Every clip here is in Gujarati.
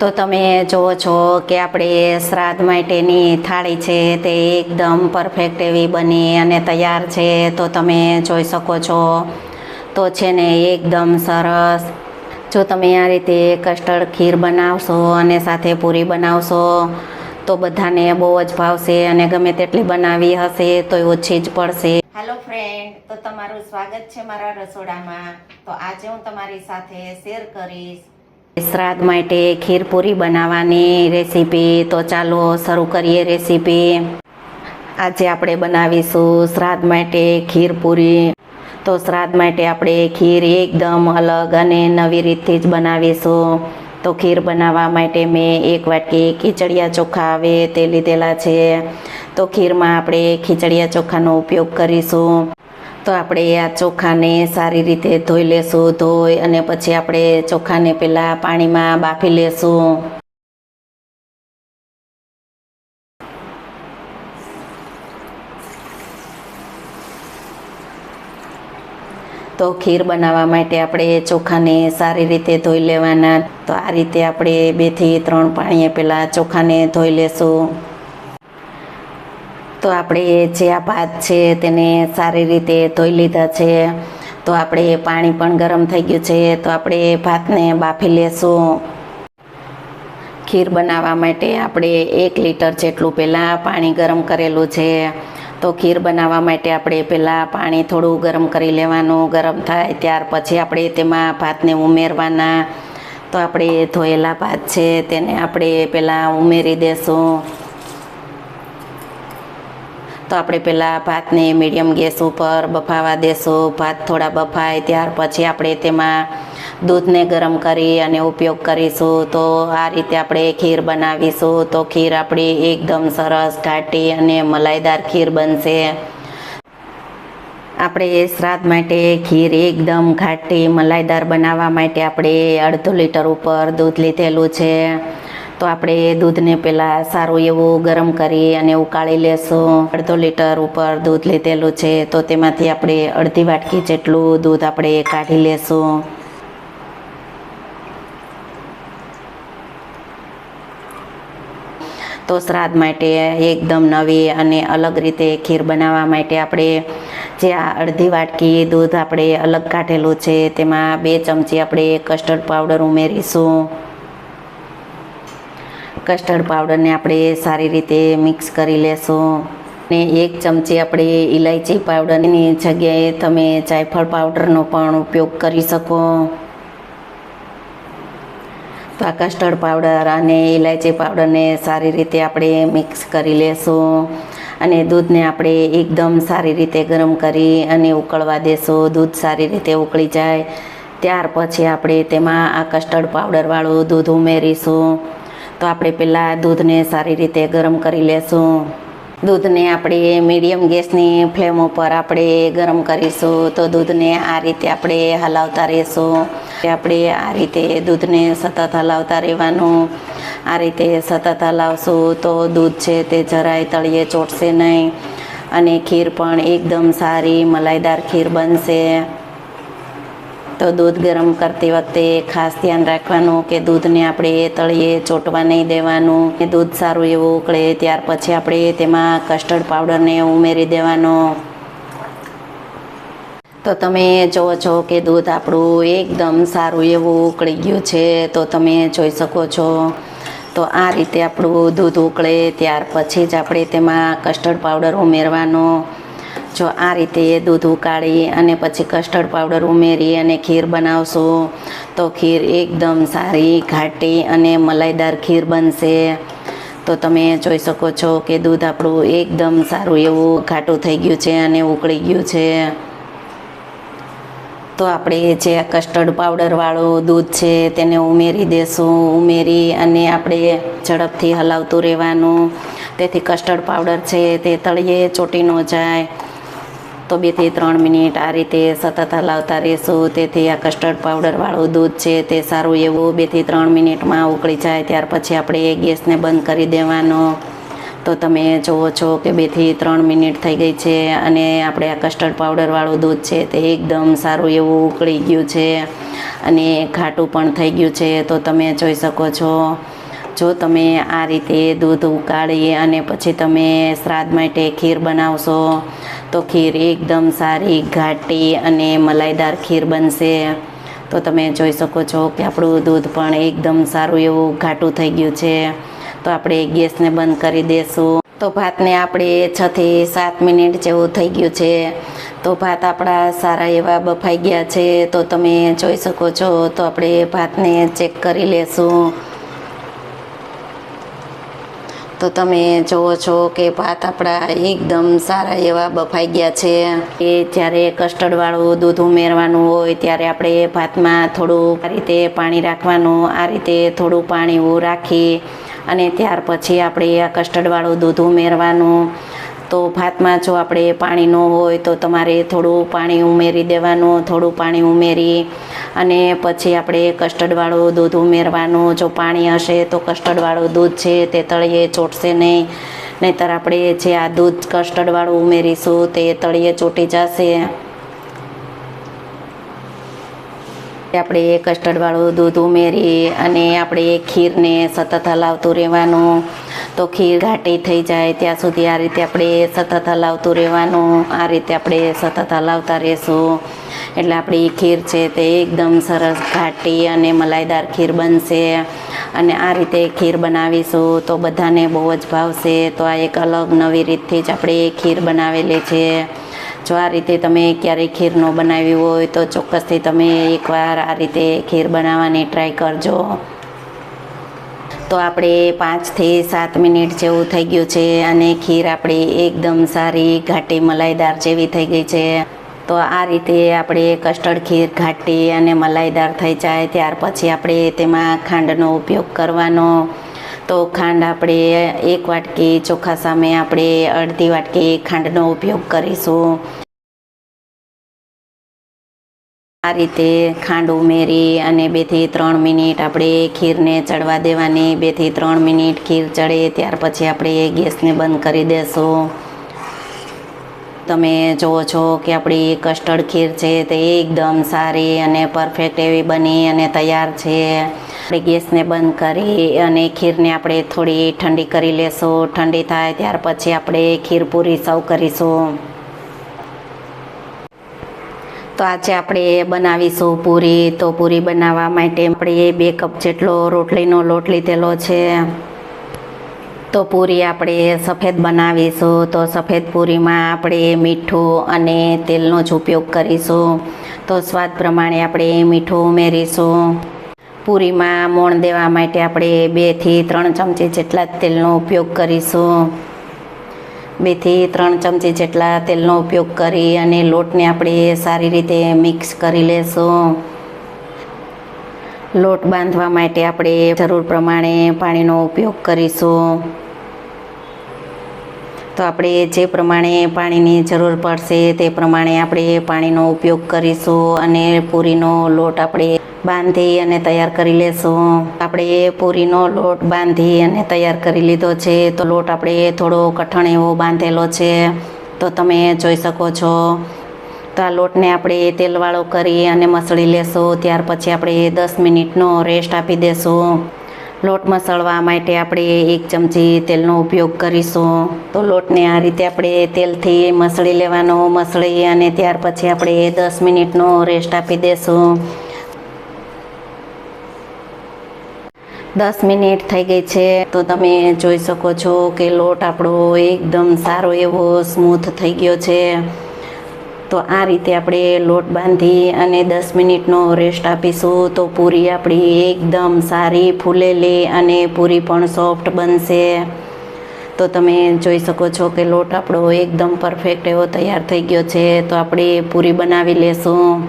તો તમે જુઓ છો કે આપણે શ્રાદ્ધ માટેની થાળી છે તે એકદમ પરફેક્ટ એવી બની અને તૈયાર છે. તો તમે જોઈ શકો છો. તો છે ને એકદમ સરસ. જો તમે આ રીતે કસ્ટર્ડ ખીર બનાવશો અને સાથે પૂરી બનાવશો, તો બધાને બહુ જ ભાવશે અને ગમે તેટલી બનાવી હશે તો ઓછી જ પડશે. હેલો ફ્રેન્ડ તો તમારું સ્વાગત છે મારા રસોડામાં. તો આજે હું તમારી સાથે શેર કરીશ શ્રાદ્ધ માટે ખીરપૂરી બનાવવાની રેસીપી તો ચાલો શરૂ કરીએ રેસીપી. આજે આપણે બનાવીશું શ્રાદ્ધ માટે ખીર પૂરી. તો શ્રાદ્ધ માટે આપણે ખીર એકદમ અલગ અને નવી રીતથી જ બનાવીશું. તો ખીર બનાવવા માટે મેં એક વાટકી ખીચડિયા ચોખા આવે તે લીધેલા છે. તો ખીરમાં આપણે ખીચડિયા ચોખાનો ઉપયોગ કરીશું. તો આપણે આ ચોખાને સારી રીતે ધોઈ લેશું, ધોઈ અને પછી આપણે ચોખાને પહેલાં પાણીમાં બાફી લેશું. તો ખીર બનાવવા માટે આપણે ચોખાને સારી રીતે ધોઈ લેવાના. તો આ રીતે આપણે બેથી ત્રણ પાણીએ પહેલાં ચોખાને ધોઈ લેશું. તો આપણે જે આ ભાત છે તેને સારી રીતે ધોઈ લીધા છે. તો આપણે પાણી પણ ગરમ થઈ ગયું છે. તો આપણે ભાતને બાફી લેશું. ખીર બનાવવા માટે આપણે એક લીટર જેટલું પહેલાં પાણી ગરમ કરેલું છે. તો ખીર બનાવવા માટે આપણે પહેલાં પાણી થોડું ગરમ કરી લેવાનું, ગરમ થાય ત્યાર પછી આપણે તેમાં ભાતને ઉમેરવાના. તો આપણે ધોયેલા ભાત છે તેને આપણે પહેલાં ઉમેરી દેશું. તો આપણે પહેલાં ભાતને મીડિયમ ગેસ ઉપર બફાવા દેશું. ભાત થોડા બફાય ત્યાર પછી આપણે તેમાં દૂધને ગરમ કરી અને ઉપયોગ કરીશું. તો આ રીતે આપણે ખીર બનાવીશું. તો ખીર આપણી એકદમ સરસ ઘાટી અને મલાઈદાર ખીર બનશે. આપણે શ્રાદ્ધ માટે ખીર એકદમ ઘાટી મલાઈદાર બનાવવા માટે આપણે અડધો લીટર ઉપર દૂધ લીધેલું છે. તો આપણે દૂધને પહેલાં સારું એવું ગરમ કરી અને ઉકાળી લેશું. અડધો લીટર ઉપર દૂધ લીધેલું છે, તો તેમાંથી આપણે અડધી વાટકી જેટલું દૂધ આપણે કાઢી લેશું. તો શ્રાદ્ધ માટે એકદમ નવી અને અલગ રીતે ખીર બનાવવા માટે આપણે જે આ અડધી વાટકી દૂધ આપણે અલગ કાઢેલું છે, તેમાં બે ચમચી આપણે કસ્ટર્ડ પાવડર ઉમેરીશું. કસ્ટર્ડ પાવડરને આપણે સારી રીતે મિક્સ કરી લેશું. ને એક ચમચી આપણે ઇલાયચી પાવડરની જગ્યાએ તમે જાયફળ પાવડરનો પણ ઉપયોગ કરી શકો. તો આ કસ્ટર્ડ પાવડર અને ઇલાયચી પાવડરને સારી રીતે આપણે મિક્સ કરી લેશું. અને દૂધને આપણે એકદમ સારી રીતે ગરમ કરી અને ઉકળવા દેશું. દૂધ સારી રીતે ઉકળી જાય. ત્યાર પછી આપણે તેમાં આ કસ્ટર્ડ પાવડરવાળું દૂધ ઉમેરીશું. તો આપણે પહેલાં દૂધને સારી રીતે ગરમ કરી લેશું. દૂધને આપણે મીડિયમ ગેસની ફ્લેમ ઉપર આપણે ગરમ કરીશું. તો દૂધને આ રીતે આપણે હલાવતા રહીશું. આપણે આ રીતે દૂધને સતત હલાવતા રહેવાનું. આ રીતે સતત હલાવશું તો દૂધ છે તે જરાય તળિયે ચોટશે નહીં. અને ખીર પણ એકદમ સારી, મલાઈદાર ખીર બનશે. તો દૂધ ગરમ કરતી વખતે ખાસ ધ્યાન રાખવાનું કે દૂધને આપણે તળીએ, ચોંટવા નહીં દેવાનું, કે દૂધ સારું એવું ઉકળે, ત્યાર પછી આપણે તેમાં કસ્ટર્ડ પાવડરને ઉમેરી દેવાનો. તો તમે જુઓ છો કે દૂધ આપણું એકદમ સારું એવું ઉકળી ગયું છે, તો તમે જોઈ શકો છો. તો આ રીતે આપણું દૂધ ઉકળે, ત્યાર પછી જ આપણે તેમાં કસ્ટર્ડ પાવડર ઉમેરવાનો. જો આ રીતે દૂધ ઉકાળી અને પછી કસ્ટર્ડ પાવડર ઉમેરી અને ખીર બનાવશું, તો ખીર એકદમ સારી, ઘાટી અને મલાઈદાર ખીર બનશે. તો તમે જોઈ શકો છો કે દૂધ આપણું એકદમ સારું એવું ઘાટું થઈ ગયું છે અને ઉકળી ગયું છે. તો આપણે જે કસ્ટર્ડ પાવડરવાળું દૂધ છે તેને ઉમેરી દેશું. ઉમેરી અને આપણે ઝડપથી હલાવતું રહેવાનું. તેથી કસ્ટર્ડ પાવડર છે તે તળિયે ચોટી ન જાય. તો બેથી ત્રણ મિનિટ આ રીતે સતત હલાવતા રહેશું. તેથી આ કસ્ટર્ડ પાવડરવાળું દૂધ છે તે સારું એવું બેથી ત્રણ મિનિટમાં ઉકળી જાય. ત્યાર પછી આપણે ગેસને બંધ કરી દેવાનો. તો તો તમે જુઓ છો કે બેથી ત્રણ મિનિટ થઈ ગઈ છે અને આપણે આ કસ્ટર્ડ પાવડરવાળું દૂધ છે તે એકદમ સારું એવું ઉકળી ગયું છે અને ખાટું પણ થઈ ગયું છે. તો તમે જોઈ શકો છો જો તમે આ રીતે દૂધ ઉકાળી અને પછી તમે શ્રાદ્ધ માટે ખીર બનાવશો, તો ખીર એકદમ સારી ઘાટી અને મલાઈદાર ખીર બનશે. તો તમે જોઈ શકો છો કે આપણું દૂધ પણ એકદમ સારું એવું ઘાટું થઈ ગયું છે. તો આપણે ગેસને બંધ કરી દેશું. તો ભાતને આપણે છથી સાત મિનિટ જેવું થઈ ગયું છે. તો ભાત આપણા સારા એવા બફાઈ ગયા છે. તો તમે જોઈ શકો છો, તો આપણે ભાતને ચેક કરી લેશું. તો તમે જુઓ છો કે ભાત આપણા એકદમ સારા એવા બફાઈ ગયા છે. એ જ્યારે કસ્ટર્ડવાળું દૂધ ઉમેરવાનું હોય ત્યારે આપણે ભાતમાં થોડું આ રીતે પાણી રાખવાનું, આ રીતે થોડું પાણી રાખી અને ત્યાર પછી આપણે આ કસ્ટર્ડવાળું દૂધ ઉમેરવાનું. તો ભાતમાં જો આપણે પાણી ન હોય તો તમારે થોડું પાણી ઉમેરી દેવાનું, થોડું પાણી ઉમેરી અને પછી આપણે કસ્ટર્ડવાળું દૂધ ઉમેરવાનું. જો પાણી હશે તો કસ્ટર્ડવાળું દૂધ છે તે તળિયે ચોટશે નહીં. નહીંતર આપણે જે આ દૂધ કસ્ટર્ડવાળું ઉમેરીશું તે તળિયે ચોટી જશે. આપણે કસ્ટર્ડવાળું દૂધ ઉમેરી અને આપણે ખીરને સતત હલાવતું રહેવાનું. તો ખીર ઘાટી થઈ જાય ત્યાં સુધી આ રીતે આપણે સતત હલાવતું રહેવાનું. આ રીતે આપણે સતત હલાવતા રહેશું. એટલે આપણી ખીર છે તે એકદમ સરસ ઘાટી અને મલાઈદાર ખીર બનશે. અને આ રીતે ખીર બનાવીશું તો બધાને બહુ જ ભાવશે. તો આ એક અલગ નવી રીતથી જ આપણે ખીર બનાવેલી છે. જો આ રીતે તમે ક્યારેય ખીર ન બનાવી હોય તો ચોક્કસથી તમે એકવાર આ રીતે ખીર બનાવવાની ટ્રાય કરજો. તો આપણે પાંચથી સાત મિનિટ જેવું થઈ ગયું છે અને ખીર આપણી એકદમ સારી ઘાટી મલાઈદાર જેવી થઈ ગઈ છે. તો આ રીતે આપણે કસ્ટર્ડ ખીર ઘાટી અને મલાઈદાર થઈ જાય ત્યાર પછી આપણે તેમાં ખાંડનો ઉપયોગ કરવાનો. તો ખાંડ આપણે એક વાટકી ચોખા સામે આપણે અડધી વાટકી ખાંડનો ઉપયોગ કરીશું. આ રીતે ખાંડ ઉમેરી અને બેથી ત્રણ મિનિટ આપણે ખીરને ચડવા દેવાની. બેથી ત્રણ મિનિટ ખીર ચડે ત્યાર પછી આપણે ગેસને બંધ કરી દેશું. તમે જુઓ છો કે આપણી કસ્ટર્ડ ખીર છે તે એકદમ સારી અને પરફેક્ટ એવી બની અને તૈયાર છે. આપણે ગેસને બંધ કરી અને ખીરને આપણે થોડી ઠંડી કરી લેશું. ઠંડી થાય ત્યાર પછી આપણે ખીર પૂરી સર્વ કરીશું. તો આજે આપણે બનાવીશું પૂરી. તો પૂરી બનાવવા માટે આપણે બે કપ જેટલો રોટલીનો લોટ લીધેલો છે. તો પૂરી આપણે સફેદ બનાવીશું. તો સફેદ પૂરીમાં આપણે મીઠું અને તેલનો જ ઉપયોગ કરીશું. તો સ્વાદ પ્રમાણે આપણે મીઠું ઉમેરીશું. પૂરીમાં મોણ દેવા માટે આપણે બેથી ત્રણ ચમચી જેટલા તેલનો ઉપયોગ કરીશું. બેથી ત્રણ ચમચી જેટલા તેલનો ઉપયોગ કરી અને લોટને આપણે સારી રીતે મિક્સ કરી લેશું. લોટ બાંધવા માટે આપણે જરૂર પ્રમાણે પાણીનો ઉપયોગ કરીશું. તો આપણે જે પ્રમાણે પાણીની જરૂર પડશે તે પ્રમાણે આપણે પાણીનો ઉપયોગ કરીશું અને પૂરીનો લોટ આપણે બાંધી અને તૈયાર કરી લેશું. આપણે પૂરીનો લોટ બાંધી અને તૈયાર કરી લીધો છે. તો લોટ આપણે થોડો કઠણ એવો બાંધેલો છે. તો તમે જોઈ શકો છો. તો આ લોટને આપણે તેલવાળો કરી અને મસળી લેશું. ત્યાર પછી આપણે દસ મિનિટનો રેસ્ટ આપી દેશું. લોટ મસળવા માટે આપણે એક ચમચી તેલનો ઉપયોગ કરીશું. તો લોટને આ રીતે આપણે તેલથી મસળી લેવાનો, મસળી અને ત્યાર પછી આપણે દસ મિનિટનો રેસ્ટ આપી દેશું. દસ મિનિટ થઈ ગઈ છે. તો તમે જોઈ શકો છો કે લોટ આપણો એકદમ સારો એવો સ્મૂથ થઈ ગયો છે. તો આ રીતે આપણે લોટ બાંધી અને દસ મિનિટનો રેસ્ટ આપીશું તો પૂરી આપણી એકદમ સારી ફૂલેલી અને પૂરી પણ સોફ્ટ બનશે. તો તમે જોઈ શકો છો કે લોટ આપણો એકદમ પરફેક્ટ એવો તૈયાર થઈ ગયો છે. તો આપણે પૂરી બનાવી લેશું.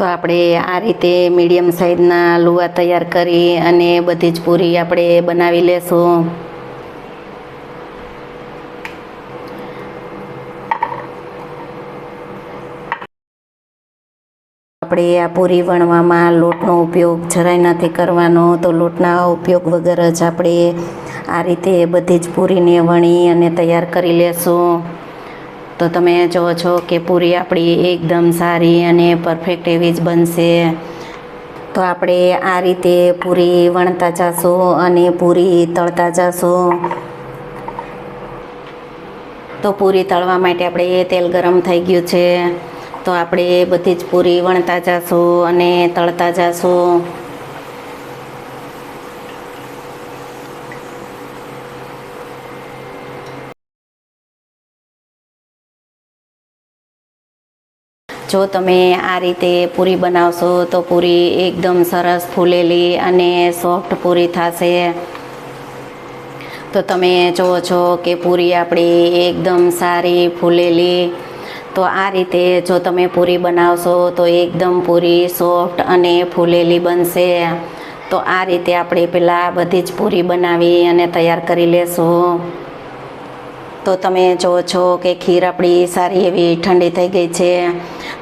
તો આપણે આ રીતે મીડિયમ સાઈઝના લુવા તૈયાર કરી અને બધી જ પૂરી આપણે બનાવી લેશું. આપણે આ પૂરી વણવામાં લોટનો ઉપયોગ જરાય નથી કરવાનો, તો લોટના ઉપયોગ વગર જ આપણે આ રીતે બધી જ પૂરીને વણી અને તૈયાર કરી લેશું. તો તમે જુઓ છો કે પૂરી આપણી એકદમ સારી અને પરફેક્ટ એવી જ બનશે. તો આપણે આ રીતે પૂરી વણતા જાશું અને પૂરી તળતા જાશું. તો પૂરી તળવા માટે આપણે તેલ ગરમ થઈ ગયું છે. તો આપણે બધી જ પૂરી વણતા જાશું અને તળતા જાશું. જો તમે આ રીતે પૂરી બનાવશો તો પૂરી એકદમ સરસ ફૂલેલી અને સોફ્ટ પૂરી થશે. તો તમે જુઓ છો કે પૂરી આપણી એકદમ સારી ફૂલેલી. તો આ રીતે જો તમે પૂરી બનાવશો તો એકદમ પૂરી સોફ્ટ અને ફૂલેલી બનશે. તો આ રીતે આપણે પહેલાં બધી જ પૂરી બનાવી અને તૈયાર કરી લેશું. તો તમે જો છો કે ખીર આપણી સારી એવી ઠંડી થઈ ગઈ છે,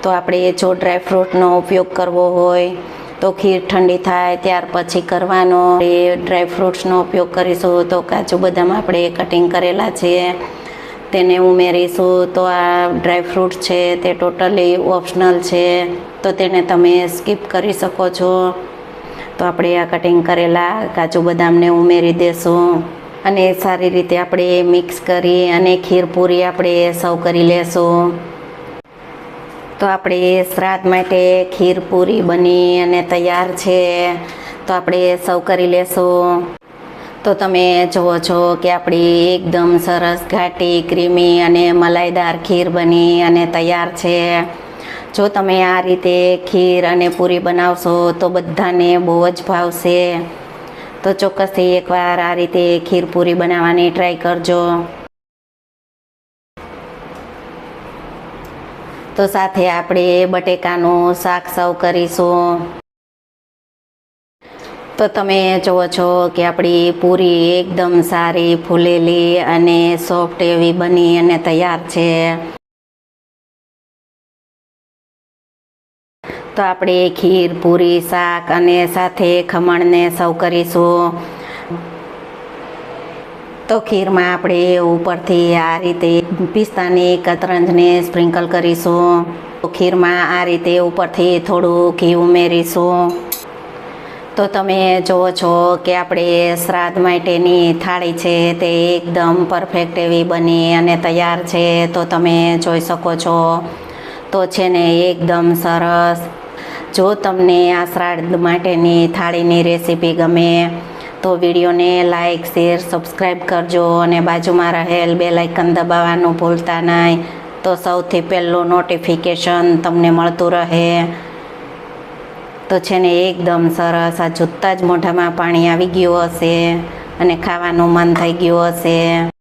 તો આપણે જો ડ્રાયફ્રૂટનો ઉપયોગ કરવો હોય, તો ખીર ઠંડી થાય ત્યાર પછી કરવાનો. એ ડ્રાયફ્રૂટ્સનો ઉપયોગ કરીશું તો કાજુ બદામ આપણે કટિંગ કરેલા છે, તેને ઉમેરીશું. તો આ ડ્રાયફ્રૂટ છે તે ટોટલી ઓપ્શનલ છે, તો તેને તમે સ્કીપ કરી શકો છો. તો આપણે આ કટિંગ કરેલા કાજુ બદામને ઉમેરી દેશું. અને સારી રીતે આપણે મિક્સ કરી અને ખીર પૂરી આપણે સર્વ કરી લેશું. તો આપણે શ્રાદ્ધ માટે ખીર પૂરી બની અને તૈયાર છે. તો આપણે સર્વ કરી લેશું. તો તમે જુઓ છો કે આપણી એકદમ સરસ ઘાટી, ક્રીમી અને મલાઈદાર ખીર બની અને તૈયાર છે. જો તમે આ રીતે ખીર અને પૂરી બનાવશો તો બધાને બહુ જ ભાવશે. તો ચોક્કસથી એકવાર આ રીતે ખીરપૂરી બનાવવાની ટ્રાય કરજો. તો સાથે આપણે બટેકાનું શાક સર્વ કરીશું. તો તમે જુઓ છો કે આપણી પૂરી એકદમ સારી, ફૂલેલી અને સોફ્ટ એવી બની અને તૈયાર છે. તો આપણે ખીર, પૂરી, શાક અને સાથે ખમણને સૌ કરીશું. તો ખીરમાં આપણે ઉપરથી આ રીતે પિસ્તાની કતરંજને સ્પ્રિંકલ કરીશું. તો ખીરમાં આ રીતે ઉપરથી થોડું ઘી ઉમેરીશું. તો તમે જુઓ છો કે આપણે શ્રાદ્ધ માટેની થાળી છે તે એકદમ પરફેક્ટ એવી બની અને તૈયાર છે. તો તમે જોઈ શકો છો. તો છે ને એકદમ સરસ. જો તમને આ શ્રાદ્ધ માટેની થાળીની રેસીપી ગમે, તો વિડીયોને લાઇક શેર, સબસ્ક્રાઈબ કરજો અને બાજુમાં રહેલ બે લાઇકન દબાવવાનું ભૂલતા નહીં. તો સૌથી પહેલું નોટિફિકેશન તમને મળતું રહે. તો છે ને એકદમ સરસ, આ જોતાં જ મોઢામાં પાણી આવી ગયું હશે અને ખાવાનું મન થઈ ગયું હશે.